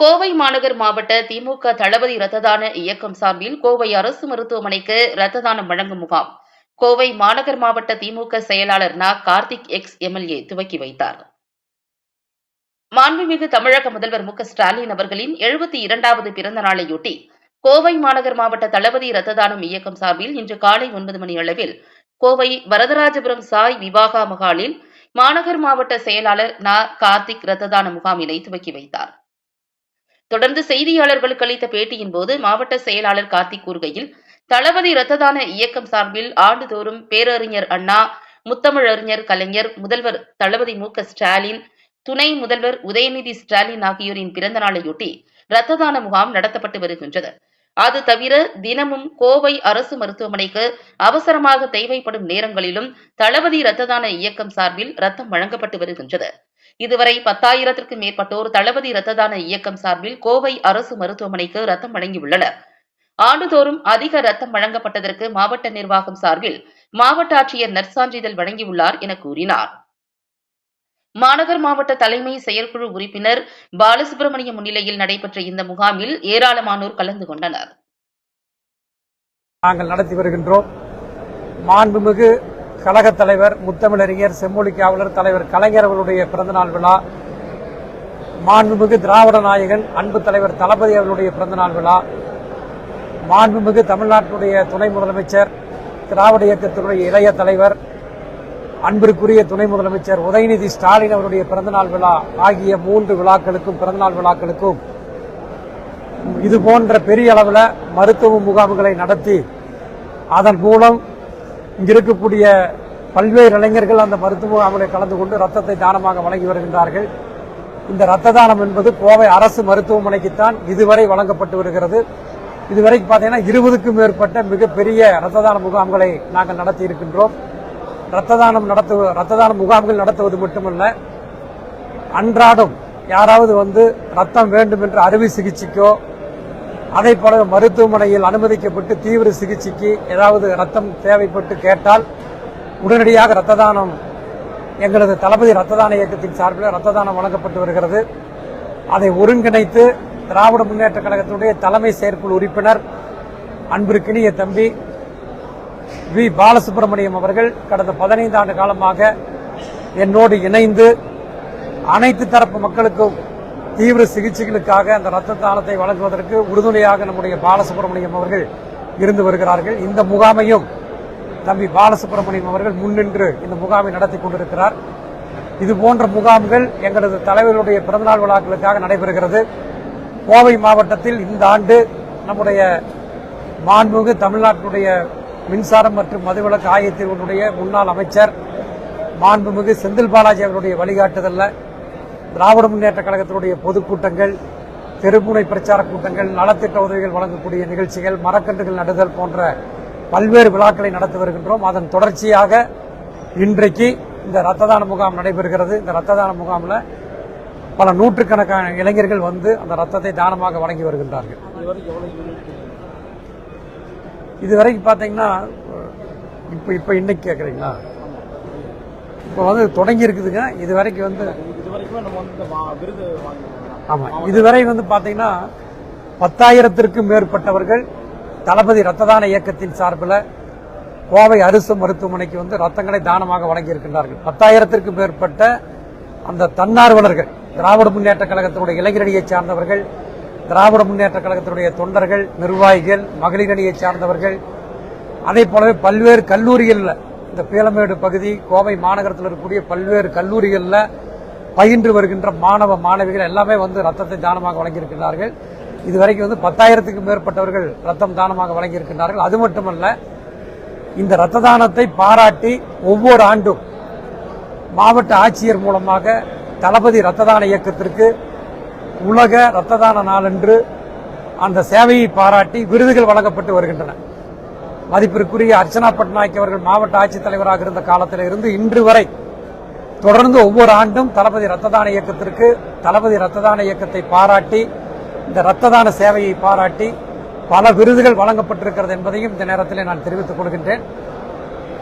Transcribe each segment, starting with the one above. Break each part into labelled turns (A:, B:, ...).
A: கோவை மாநகர் மாவட்ட திமுக தளபதி ரத்ததான இயக்கம் சார்பில் கோவை அரசு மருத்துவமனைக்கு ரத்ததானம் வழங்கும் முகாம். கோவை மாநகர் மாவட்ட திமுக செயலாளர் நா. கார்த்திக் எக்ஸ் எம்எல்ஏ துவக்கி வைத்தார். மாண்புமிகு தமிழக முதல்வர் மு. ஸ்டாலின் அவர்களின் எழுபத்தி இரண்டாவது பிறந்த நாளையொட்டி கோவை மாநகர் மாவட்ட தளபதி ரத்ததானம் இயக்கம் சார்பில் இன்று காலை ஒன்பது மணி அளவில் கோவை வரதராஜபுரம் சாய் விவாகா மகாலில் மாநகர் மாவட்ட செயலாளர் நா. கார்த்திக் ரத்ததான முகாமினை துவக்கி வைத்தார். தொடர்ந்து செய்தியாளர்களுக்கு அளித்த பேட்டியின் போது மாவட்ட செயலாளர் கார்த்திக் கூறுகையில் தளபதி இரத்த தான இயக்கம் சார்பில் ஆண்டுதோறும் பேரறிஞர் அண்ணா முத்தமிழறிஞர் கலைஞர் முதல்வர் தளபதி மு. ஸ்டாலின் துணை முதல்வர் உதயநிதி ஸ்டாலின் ஆகியோரின் பிறந்த நாளையொட்டி இரத்த தான முகாம் நடத்தப்பட்டு வருகின்றது. அது தவிர தினமும் கோவை அரசு மருத்துவமனைக்கு அவசரமாக தேவைப்படும் நேரங்களிலும் தளபதி இரத்த தான இயக்கம் சார்பில் ரத்தம் வழங்கப்பட்டு வருகின்றது. இதுவரை பத்தாயிரத்திற்கும் மேற்பட்டோர் தளபதி இரத்த தான இயக்கம் சார்பில் கோவை அரசு மருத்துவமனைக்கு ரத்தம் வழங்கியுள்ளனர். ஆண்டுதோறும் அதிக ரத்தம் வழங்கப்பட்டதற்கு மாவட்ட நிர்வாகம் சார்பில் மாவட்ட ஆட்சியர் நற்சான்றிதழ் வழங்கியுள்ளார் என கூறினார். மாநகர் மாவட்ட தலைமை செயற்குழு உறுப்பினர் பாலசுப்ரமணியம் முன்னிலையில் நடைபெற்ற இந்த முகாமில் ஏராளமானோர் கலந்து கொண்டனர்.
B: நாங்கள் நடத்தி வருகின்றோம். மாண்புமிகு கழகத் தலைவர் முத்தமிழறிஞர் செம்மொழி காவலர் தலைவர் கலைஞர் அவர்களுடைய பிறந்தநாள் விழா மாண்புமிகு திராவிட நாயகன் அன்பு தலைவர் தளபதி அவர்களுடைய பிறந்தநாள் விழா மாண்புமிகு தமிழ்நாட்டுடைய துணை முதலமைச்சர் திராவிட இயக்கத்தினுடைய இளைய தலைவர் அன்பிற்குரிய துணை முதலமைச்சர் உதயநிதி ஸ்டாலின் அவருடைய பிறந்தநாள் விழா ஆகிய மூன்று விழாக்களுக்கும் பிறந்தநாள் விழாக்களுக்கும் இது போன்ற பெரிய அளவில் மருத்துவ முகாம்களை நடத்தி அதன் மூலம் இங்க இருக்கக்கூடிய பல்வேறு இளைஞர்கள் அந்த மருத்துவ முகாம்களில் கலந்து கொண்டு ரத்தத்தை தானமாக வழங்கி வருகின்றார்கள். இந்த ரத்த தானம் என்பது கோவை அரசு மருத்துவமனைக்குத்தான் இதுவரை வழங்கப்பட்டு வருகிறது. இதுவரைக்கும் பார்த்தீங்கன்னா இருபதுக்கும் மேற்பட்ட மிகப்பெரிய ரத்த தான முகாம்களை நாங்கள் நடத்தி இருக்கின்றோம். ரத்த தானம் நடத்து ரத்த தான முகாம்கள் நடத்துவது மட்டுமல்ல அன்றாடம் யாராவது வந்து ரத்தம் வேண்டும் என்று அறுவை சிகிச்சைக்கோ அதே போல மருத்துவமனையில் அனுமதிக்கப்பட்டு தீவிர சிகிச்சைக்கு ஏதாவது ரத்தம் தேவைப்பட்டு கேட்டால் உடனடியாக ரத்த தானம் எங்களது தளபதி ரத்த தான இயக்கத்தின் சார்பில் ரத்த தானம் வழங்கப்பட்டு வருகிறது. அதை ஒருங்கிணைத்து திராவிட முன்னேற்ற கழகத்தினுடைய தலைமை செயற்குழு உறுப்பினர் அன்பிற்கினிய தம்பி வி. பாலசுப்ரமணியம் அவர்கள் கடந்த பதினைந்து ஆண்டு காலமாக என்னோடு இணைந்து அனைத்து தரப்பு மக்களுக்கும் தீவிர சிகிச்சைகளுக்காக அந்த ரத்த தானத்தை வழங்குவதற்கு உறுதுணையாக நம்முடைய பாலசுப்ரமணியம் அவர்கள் இருந்து வருகிறார்கள். இந்த முகாமையும் தம்பி பாலசுப்ரமணியம் அவர்கள் முன்னின்று இந்த முகாமை நடத்தி கொண்டிருக்கிறார். இது போன்ற முகாம்கள் எங்களது தலைவர்களுடைய பிறந்தநாள் விழாக்களுக்காக நடைபெறுகிறது. கோவை மாவட்டத்தில் இந்த ஆண்டு நம்முடைய மாண்புமிகு தமிழ்நாட்டினுடைய மின்சாரம் மற்றும் மதுவிலக்கு ஆயத்தினுடைய முன்னாள் அமைச்சர் மாண்புமிகு செந்தில் பாலாஜி அவருடைய வழிகாட்டுதலில் திராவிட முன்னேற்ற கழகத்தினுடைய பொதுக்கூட்டங்கள் தெருமுனை பிரச்சார கூட்டங்கள் நலத்திட்ட உதவிகள் வழங்கக்கூடிய நிகழ்ச்சிகள் மரக்கன்றுகள் நடுதல் போன்ற பல்வேறு விழாக்களை நடத்தி வருகின்றோம். அதன் தொடர்ச்சியாக இன்றைக்கு இந்த ரத்த தான முகாம் நடைபெறுகிறது. இந்த ரத்த தான முகாமில் பல நூற்றுக்கணக்கான இளைஞர்கள் வந்து அந்த ரத்தத்தை தானமாக வழங்கி வருகின்றார்கள். இதுவரைக்கும் பார்த்தீங்கன்னா இப்போ இப்போ இன்னைக்கு கேட்குறீங்களா இப்போ வந்து தொடங்கி இருக்குதுங்க. இது வரைக்கும் வந்து
C: இது வரைக்கும் நம்ம வந்து விருது
B: ஆமாம் இதுவரை வந்து பார்த்தீங்கன்னா பத்தாயிரத்திற்கும் மேற்பட்டவர்கள் தளபதி ரத்த தான இயக்கத்தின் சார்பில் கோவை அரசு மருத்துவமனைக்கு வந்து ரத்தங்களை தானமாக வழங்கியிருக்கின்றார்கள். பத்தாயிரத்திற்கும் மேற்பட்ட அந்த தன்னார்வலர்கள் திராவிட முன்னேற்ற கழகத்தினுடைய இளைஞரணியைச் சார்ந்தவர்கள் திராவிட முன்னேற்ற கழகத்தினுடைய தொண்டர்கள் நிர்வாகிகள் மகளிரணியைச் சார்ந்தவர்கள் அதே போலவே பல்வேறு கல்லூரிகளில் இந்த பீளமேடு பகுதி கோவை மாநகரத்தில் இருக்கக்கூடிய பல்வேறு கல்லூரிகளில் பயின்று வருகின்ற மாணவ மாணவிகள் எல்லாமே வந்து ரத்தத்தை தானமாக வழங்கியிருக்கிறார்கள் இதுவரைக்கும் வந்து பத்தாயிரத்துக்கும் மேற்பட்டவர்கள் ரத்தம் தானமாக வழங்கியிருக்கிறார்கள் அது மட்டுமல்ல இந்த ரத்த தானத்தை பாராட்டி ஒவ்வொரு ஆண்டும் மாவட்ட ஆட்சியர் மூலமாக தளபதி ரத்த தான இயக்கத்திற்கு உலக ரத்த தான நாளன்று அந்த சேவையை பாராட்டி விருதுகள் வழங்கப்பட்டு வருகின்றன. மதிப்பிற்குரிய அர்ச்சனா பட்நாயக் அவர்கள் மாவட்ட ஆட்சித்தலைவராக இருந்த காலத்தில் இருந்து இன்று வரை தொடர்ந்து ஒவ்வொரு ஆண்டும் தளபதி ரத்த தான இயக்கத்திற்கு தளபதி ரத்த தான இயக்கத்தை பாராட்டி இந்த ரத்த தான சேவையை பாராட்டி பல விருதுகள் வழங்கப்பட்டிருக்கிறது என்பதையும் இந்த நேரத்தில் நான் தெரிவித்துக் கொள்கின்றேன்.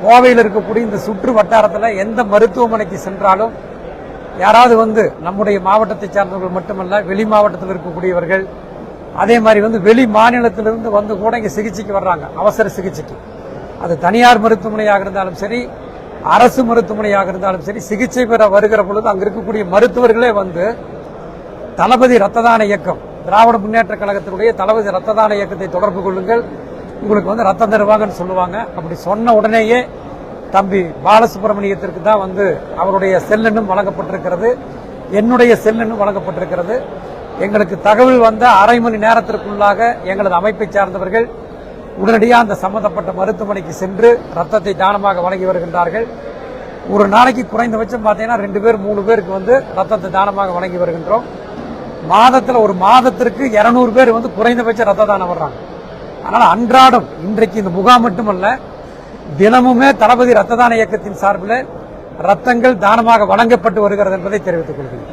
B: கோவையில் இருக்கக்கூடிய இந்த சுற்று வட்டாரத்தில் எந்த மருத்துவமனைக்கு சென்றாலும் யாராவது வந்து நம்முடைய மாவட்டத்தை சார்ந்தவர்கள் மட்டுமல்ல வெளி மாவட்டத்தில் இருக்கக்கூடியவர்கள் அதே மாதிரி வந்து வெளி மாநிலத்திலிருந்து வந்து கூட இங்கே சிகிச்சைக்கு வர்றாங்க அவசர சிகிச்சைக்கு. அது தனியார் மருத்துவமனையாக இருந்தாலும் சரி அரசு மருத்துவமனையாக இருந்தாலும் சரி சிகிச்சை பெற வருகிற பொழுது அங்க இருக்கக்கூடிய மருத்துவர்களே வந்து தளபதி ரத்த தான இயக்கம் திராவிட முன்னேற்ற கழகத்தினுடைய தளபதி ரத்த தான இயக்கத்தை தொடர்பு கொள்ளுங்கள். உங்களுக்கு வந்து ரத்தம் தருவாங்கன்னு சொல்லுவாங்க. அப்படி சொன்ன உடனேயே தம்பி பாலசுப்ரமணியத்திற்கு தான் வந்து அவருடைய செல்லெண்ணும் வழங்கப்பட்டிருக்கிறது. என்னுடைய செல்லெண்ணும் வழங்கப்பட்டிருக்கிறது. எங்களுக்கு தகவல் வந்த அரை மணி நேரத்திற்குள்ளாக எங்களது அமைப்பை சார்ந்தவர்கள் உடனடியாக அந்த சம்பந்தப்பட்ட மருத்துவமனைக்கு சென்று ரத்தத்தை தானமாக வழங்கி வருகின்றார்கள். ஒரு நாளைக்கு குறைந்தபட்சம் பார்த்தீங்கன்னா ரெண்டு பேர் மூணு பேருக்கு வந்து ரத்தத்தை தானமாக வழங்கி வருகின்றோம். மாதத்தில் ஒரு மாதத்திற்கு 200 பேர் வந்து குறைந்தபட்ச ரத்த தானம் வர்றாங்க. அதனால் அன்றாடம் இன்றைக்கு இந்த முகாம் மட்டுமல்ல தினமுமே தளபதி ரத்த தான இயக்கத்தின் சார்பில் ரத்தங்கள் தானமாக வழங்கப்பட்டு வருகிறது என்பதை தெரிவித்துக் கொள்கிறேன்.